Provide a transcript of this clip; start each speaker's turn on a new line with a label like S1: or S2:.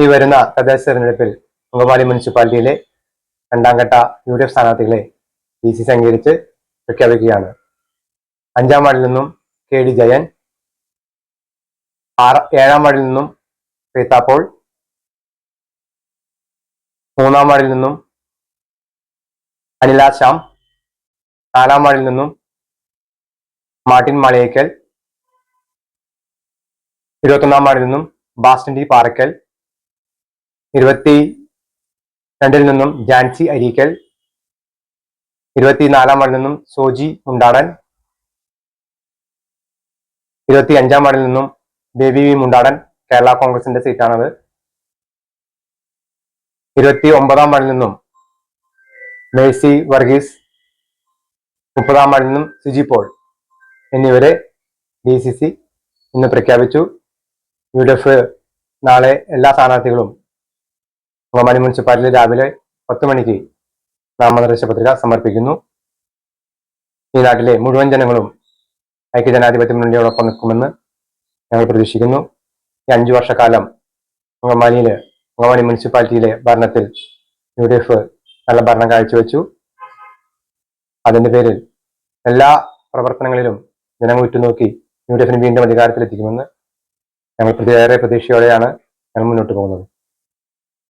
S1: ഈ വരുന്ന തദ്ദേശ തെരഞ്ഞെടുപ്പിൽ അങ്കമാലി മുനിസിപ്പാലിറ്റിയിലെ രണ്ടാം ഘട്ട യു ഡി എഫ് സ്ഥാനാർത്ഥികളെ ഡി സി സംഘീകരിച്ച് പ്രഖ്യാപിക്കുകയാണ്. അഞ്ചാം വാർഡിൽ നിന്നും കെ ഡി ജയൻ ആറ് ഏഴാം വാർഡിൽ നിന്നും പ്രീതാപോൾ പോൾ മൂന്നാം വാർഡിൽ നിന്നും അനില ശ്യാം നാലാം വാർഡിൽ നിന്നും മാർട്ടിൻ മാളിയേക്കൽ ഇരുപത്തൊന്നാം വാർഡിൽ നിന്നും ബാസ്റ്റൻ ഡി പാറക്കൽ ഇരുപത്തി രണ്ടിൽ നിന്നും ജാൻസി അരീക്കൽ ഇരുപത്തിനാലാം വാർഡിൽ നിന്നും സോജി മുണ്ടാടൻ ഇരുപത്തി അഞ്ചാം വാർഡിൽ നിന്നും ബേബി വി മുണ്ടാടൻ കേരള കോൺഗ്രസിന്റെ സീറ്റാണത്. ഇരുപത്തി ഒമ്പതാം വാർഡിൽ നിന്നും മേഴ്സി വർഗീസ് മുപ്പതാം വാർഡിൽ നിന്നും സുജി പോൾ എന്നിവരെ ഡി സി സി ഇന്ന് പ്രഖ്യാപിച്ചു. യു ഡി എഫ് നാളെ എല്ലാ സ്ഥാനാർത്ഥികളും അങ്കമാലി മുനിസിപ്പാലിറ്റി രാവിലെ പത്ത് മണിക്ക് നാമനിർദ്ദേശ പത്രിക സമർപ്പിക്കുന്നു. ഈ നാട്ടിലെ മുഴുവൻ ജനങ്ങളും ഐക്യജനാധിപത്യ മുന്നണിയോടൊപ്പം നിൽക്കുമെന്ന് ഞങ്ങൾ പ്രതീക്ഷിക്കുന്നു. ഈ അഞ്ചു വർഷക്കാലം അങ്കമാലിയിലെ അങ്കമാലി മുനിസിപ്പാലിറ്റിയിലെ ഭരണത്തിൽ യു ഡി എഫ് നല്ല ഭരണം കാഴ്ചവെച്ചു. അതിന്റെ പേരിൽ എല്ലാ പ്രവർത്തനങ്ങളിലും ജനങ്ങൾ ഉറ്റുനോക്കി യു ഡി എഫിന് വീണ്ടും അധികാരത്തിലെത്തിക്കുമെന്ന് ഞങ്ങൾ ഏറെ പ്രതീക്ഷയോടെയാണ് ഞങ്ങൾ മുന്നോട്ട് പോകുന്നത്.